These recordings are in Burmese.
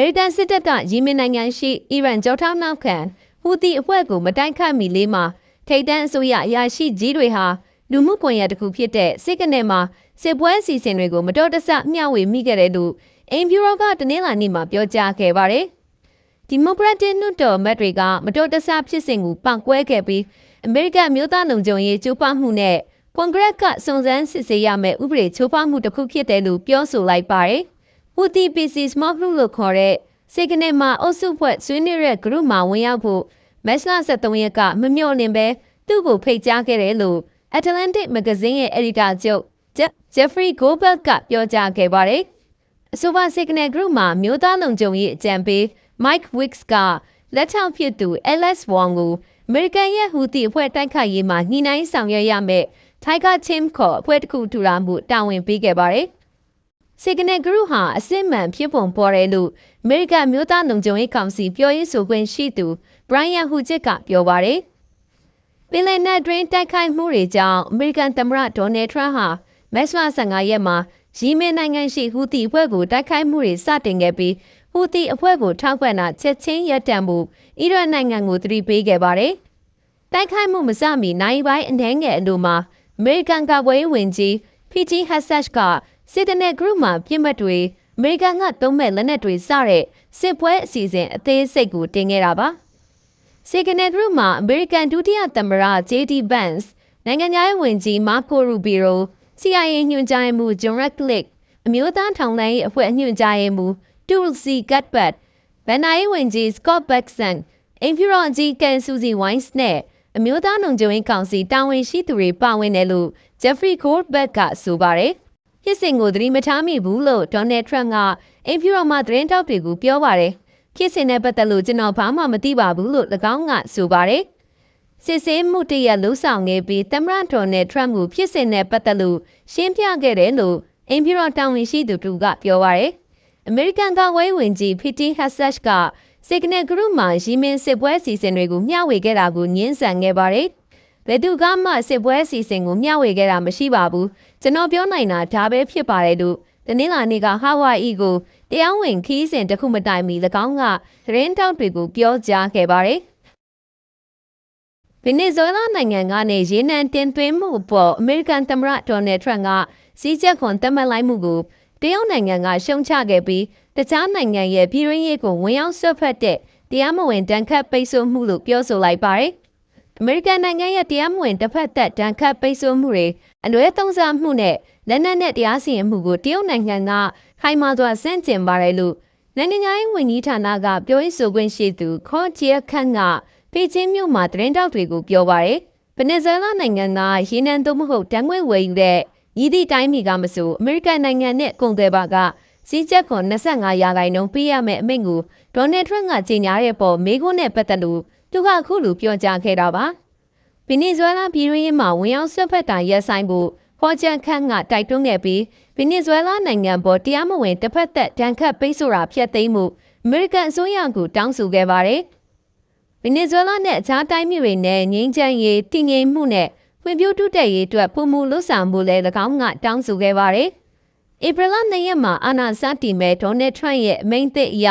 မေရိကန်စစ်တပ်ကယီမင်နိုင်ငံရှိအီရန်ကြောထောက်နောက်ခံဟူသီအဖွဲ့ကိုမတိုက်ခတ်မီလေးမှာထိတ်တန်းအစိုးရအရာရှိကြီးတွေဟာလူမှုကွန်ရက်တစ်ခုဖြစ်တဲ့စစ်ကနေမှာစစ်ပွဲအစီအစဉ်တွေကိုမတော်တဆမျှဝေမိခဲ့တယ်လို့အိမ်ဖြူတော်ကတနင်္လာနေ့မှာပြောကြားခဲ့ပါတယ်။ဒီမိုကရက်တစ်နှုတ်တော်မတ်တွေကမတော်တဆဖြစ်စဉ်ကိုပန့်ကွဲခဲ့ပြီးအမေရိကန်မျိုးသားလုံခြုံရေးကြိုးပမ်းမှုနဲ့ကွန်ဂရက်ကစုံစမ်းစစ်ဆေးရမယ့်ဥပဒေချိုးဖောက်မှုတစ်ခုဖြစ်တယ်လို့ပြောဆိုလိုက်ပါတယ်။ ဟူတီ PC Small Group လို့ခေါ်တဲ့စေကနေမှာအုပ်စုဖွဲ့ဆွေးနွေးတဲ့ group မှာဝင်ရောက်ဖို့မက်စလာ73ရက်ကမမျှော်လင့်ပဲသူ့ကိုဖိတ်ကြားခဲ့တယ်လို့ Atlantic Magazine ရဲ့ editor ချုပ် Jeffrey Goldberg ကပြောကြားခဲ့ပါတယ်။အဆိုပါ Signal Group မှာမျိုးသားလုံခြုံရေးအကြံပေး Mike Wicks ကလက်ထောက်ဖြစ်သူ Alex Wong ကိုအမေရိကန်ရဲ့ဟူသီအဖွဲ့တိုက်ခိုက်ရေးမှာညှိနှိုင်းဆောင်ရွက်ရမယ့် Tiger Team ခေါ်အဖွဲ့တစ်ခုထူထောင်မှုတာဝန်ပေးခဲ့ပါတယ်။ Signal Group ဟာအစစ်မှန်ဖြစ်ပုံပေါ်တယ်လို့အမေရိကန်မျိုးသားလုံခြုံရေးကောင်စီပြောရေးဆိုခွင့်ရှိသူ Brian Hughes ကပြောပါတယ်။ပင်လယ်နက်တွင်တိုက်ခိုက်မှုတွေကြောင့်အမေရိကန်သမ္မတဒေါ်နယ်ထရန့်ဟာမက်စဝါ15ရက်မှာယီမင်နိုင်ငံရှိဟူသီအဖွဲ့ကိုတိုက်ခိုက်မှုတွေစတင်ခဲ့ပြီးဟူသီအဖွဲ့ကိုထောက်ပံ့တာချက်ချင်းရပ်တန့်မှုအီရန်နိုင်ငံကိုသတိပေးခဲ့ပါတယ်။တိုက်ခိုက်မှုမစမီနိုင်ပိုင်းအနှဲငယ်အလိုမှာအမေရိကန်ကာကွယ်ရေးဝန်ကြီး PT Hassach က စစ်တနယ် group မှာပြစ်မှတ်တွေအမေရိကန်ကသုံးမဲ့လက်နက်တွေစတဲ့စစ်ပွဲအစီအစဉ်အသေးစိတ်ကိုတင်ခဲ့တာပါ။ Signal Group မှာအမေရိကန်ဒုတိယသမ္မတ JD Vance နိုင်ငံရေးဝန်ကြီး Marco Rubio CIA ညွှန်ကြားရေးမှူး John Ratcliffe အမျိုးသားထောင်လှမ်းရေးအဖွဲ့ညွှန်ကြားရေးမှူး Tulsi Gabbard ဗန်နာရေးဝန်ကြီး Scott Bexson အင်ဖြူရော်ကြီးကန်ဆူစီဝိုင်းစ်နဲ့အမျိုးသားလုံခြုံရေးကောင်စီတာဝန်ရှိသူတွေပါဝင်တယ်လို့ Jeffrey Goldberg ကဆိုပါတယ်။ ဖြစ်စဉ်ကိုသတိမထားမိဘူးလို့ Donald Trump ကအင်ဖြူရော်မှာသတင်းတောက်တွေကိုပြောပါတယ်။ဖြစ်စဉ်နဲ့ပတ်သက်လို့ကျွန်တော်ဘာမှမသိပါဘူးလို့၎င်းကဆိုပါတယ်။စစ်ဆေးမှုတရလှုပ်ဆောင်ခဲ့ပြီးသမ္မတဒေါ်နယ်ထရန့်ကိုဖြစ်စဉ်နဲ့ပတ်သက်လို့ရှင်းပြခဲ့တယ်လို့အင်ဖြူတော်တာဝန်ရှိသူတူကပြောပါရယ်အမေရိကန်ကာကွယ်ဝင်ကြီးဖီတီဟက်ဆက်ကစိဂနယ်ဂရုမှာရီမင်းစစ်ပွဲအစီအစဉ်တွေကိုမျှဝေခဲ့တာကိုညှင်းဆန်ခဲ့ပါတယ် ဘယ်သူကမှစစ်ပွဲအစီအစဉ်ကိုမျှဝေခဲ့တာမရှိပါဘူးကျွန်တော်ပြောနိုင်တာဒါပဲဖြစ်ပါတယ်လို့တနင်္လာနေ့ကဟာဝိုင်အီကိုတရားဝင်ခီးစဉ်တစ်ခုမတိုင်မီ၎င်းကသတင်းတောက်တွေကိုပြောကြားခဲ့ပါတယ်ဗင်နီဇွဲလားနိုင်ငံကနေရေနံတင်သွင်းမှုပေါ်အမေရိကန်သမ္မတဒေါ်နယ်ထရန့်ကစီးချက်ခွန်သတ်မှတ်လိုက်မှုကိုတရုတ်နိုင်ငံကရှုံချခဲ့ပြီးတခြားနိုင်ငံရဲ့ပြည်ရင်းရေးကိုဝင်ရောက်ဆွတ်ဖက်တဲ့တရားမဝင်တန်ခတ်ပိတ်ဆို့မှုလို့ပြောဆိုလိုက်ပါတယ်။ အမေရိကန်နိုင်ငံရဲ့တရားမဝင်တစ်ဖက်သက်တန်ခတ်ပိတ်ဆို့မှုတွေအလွဲသုံးစားမှုနဲ့လက်နက်နဲ့တရားစီရင်မှုကိုတရုတ်နိုင်ငံကခိုင်မာစွာဆန့်ကျင်ပါတယ်လို့နိုင်ငံရေးဝန်ကြီးဌာနကပြောရေးဆိုခွင့်ရှိသူခေါ်ဂျီယခန့်ကပေကျင်းမြို့မှာသတင်းတောက်တွေကိုပြောပါရယ်ဗနက်ဇွဲလားနိုင်ငံကရေနံသို့မဟုတ်တံငွေဝယ်ယူတဲ့ရည်သည့်တိုင်းပြည်ကမဆိုအမေရိကန်နိုင်ငံနဲ့ကုန်သွယ်ပါကစီးချက်ခွန်25ရာခိုင်နှုန်းပေးရမယ့်အမိန့်ကိုဒေါ်နယ်ထရန့်ကကြေညာတဲ့ပေါ်မေခွန်းနဲ့ပတ်သက်လို့ သူကအခုလိုပြောကြားခဲ့တာပါဗင်နီဇွဲလားပြည်တွင်းမှာဝင်ရောက်ဆွတ်ဖက်တာရပ်ဆိုင်ဖို့ဖော်ချန်ခန့်ကတိုက်တွန်းခဲ့ပြီးဗင်နီဇွဲလားနိုင်ငံပေါ်တရားမဝင်တစ်ဖက်သက်တန်ခတ်ပိတ်ဆို့တာဖျက်သိမ်းမှုအမေရိကန်အစိုးရကတောင်းဆိုခဲ့ပါတယ်။ဗင်နီဇွဲလားနဲ့အခြားတိုင်းပြည်တွေနဲ့ငြိမ်းချမ်းရေးတည်ငြိမ်မှုနဲ့ဖွံ့ဖြိုးတိုးတက်ရေးအတွက်ပုံမှုလွတ်ဆောင်မှုလည်း၎င်းကတောင်းဆိုခဲ့ပါတယ်။ဧပြီလ2ရက်မှာအာဏာစတင်မဲ့ဒေါ်နယ်ထရန့်ရဲ့အမိန့်သစ်အရ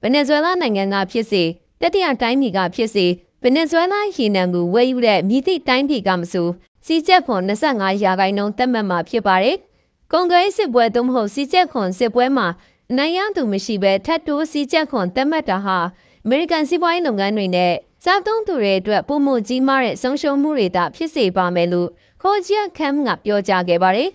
ဗင်နီဇွဲလားနိုင်ငံကဖြစ်စေ တတိယတိုင်းပြည်ကဖြစ်စေဗင်နီဇွဲလားရေနံကိုဝယ်ယူတဲ့မြစ်သည့်တိုင်းပြည်ကမဆိုစီချက်ခွန်25ရာခိုင်နှုန်းသက်မှတ်မှာဖြစ်ပါတယ်။ကွန်ဂရက်စစ်ပွဲသို့မဟုတ်စီချက်ခွန်စစ်ပွဲမှာနိုင်ရသူမရှိဘဲထပ်တိုးစီချက်ခွန်သက်မှတ်တာဟာအမေရိကန်စီးပွားရေးလုပ်ငန်းတွေနဲ့စားသုံးသူတွေအတွက်ပုံမှုကြီးမားတဲ့ဆုံးရှုံးမှုတွေသာဖြစ်စေပါမယ်လို့ခေါ်ဂျီယာကမ်ကပြောကြားခဲ့ပါတယ်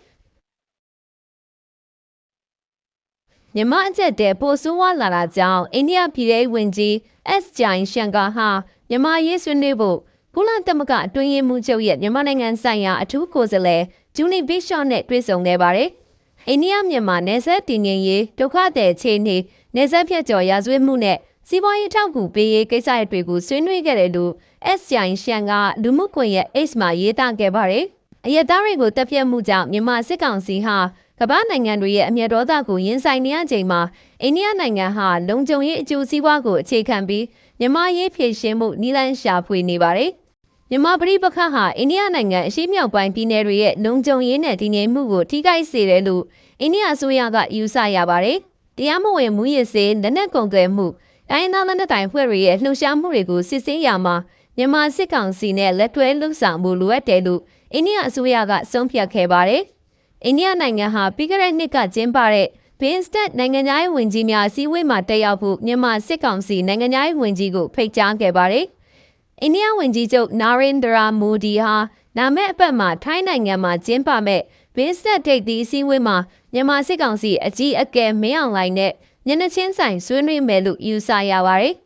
မြမအကျက်တဲ့ပိုဆိုးဝါလာတာကြောင့်အိန္ဒိယပြည်ထောင်ဝင်ကြီး S ဂျိုင်ရှန်ကာဟာမြမရေးဆွေးနွေးဖို့ကုလသမဂ္ဂအတွင်းရေးမှူးချုပ်ရဲ့မြန်မာနိုင်ငံဆိုင်ရာအထူးကိုယ်စားလှယ်ဂျူနီဘီရှော့နဲ့တွေ့ဆုံခဲ့ပါတယ်။အိန္ဒိယမြန်မာနယ်စပ်တည်ငြိမ်ရေးဒုက္ခသည်ခြေနေနယ်စပ်ဖြတ်ကျော်ရာဇဝတ်မှုနဲ့စီးပွားရေးထောက်ကူပေးရေးကိစ္စရပ်တွေကိုဆွေးနွေးခဲ့တယ်လို့ S ရိုင်ရှန်ကလူမှုကွန်ရက် X မှာရေးသားခဲ့ပါတယ်။အယက်သားတွေကိုတပ်ဖြတ်မှုကြောင့်မြန်မာစစ်ကောင်စီဟာ ကမ္ဘာနိုင်ငံတွေရဲ့အမျက်ဒေါသကိုရင်ဆိုင်နေရချိန်မှာအိန္ဒိယနိုင်ငံဟာလုံခြုံရေးအကျိုးစီးပွားကိုအခြေခံပြီးမြန်မာရေးဖြည့်ရှင်းမှုနီလန်းရှာဖွေနေပါတယ်။မြန်မာပြည်ပခတ်ဟာအိန္ဒိယနိုင်ငံအရှေ့မြောက်ပိုင်းပြည်နယ်တွေရဲ့လုံခြုံရေးနဲ့တည်ငြိမ်မှုကိုထိခိုက်စေတယ်လို့အိန္ဒိယအစိုးရကယူဆရပါတယ်။တရားမဝင်မှုရစ်စေလက်နက်ကုန်သွယ်မှုတိုင်းသားလက်နက်တိုင်ဖွဲ့တွေရဲ့လှုပ်ရှားမှုတွေကိုစစ်ဆေးရမှာမြန်မာစစ်ကောင်စီနဲ့လက်တွဲလှုပ်ဆောင်မှုလိုအပ်တယ်လို့အိန္ဒိယအစိုးရကဆုံးဖြတ်ခဲ့ပါတယ်။ အိန္ဒိယနိုင်ငံဟာပြီးခဲ့တဲ့နှစ်ကကျင်းပတဲ့ဘင်းစတက်နိုင်ငံသားရေးဝန်ကြီးများအစည်းအဝေးမှာတက်ရောက်ဖို့မြန်မာစစ်ကောင်စီနိုင်ငံသားရေးဝန်ကြီးကိုဖိတ်ကြားခဲ့ပါတယ်။အိန္ဒိယဝန်ကြီးချုပ်နာရင်ဒရာမိုဒီဟာလာမယ့်အပတ်မှာထိုင်းနိုင်ငံမှာကျင်းပမဲ့ဘင်းစတက်ထိပ်သီးအစည်းအဝေးမှာမြန်မာစစ်ကောင်စီအကြီးအကဲမင်းအောင်လှိုင်နဲ့ညနေချင်းဆိုင်ဆွေးနွေးမယ်လို့ယူဆရပါတယ်။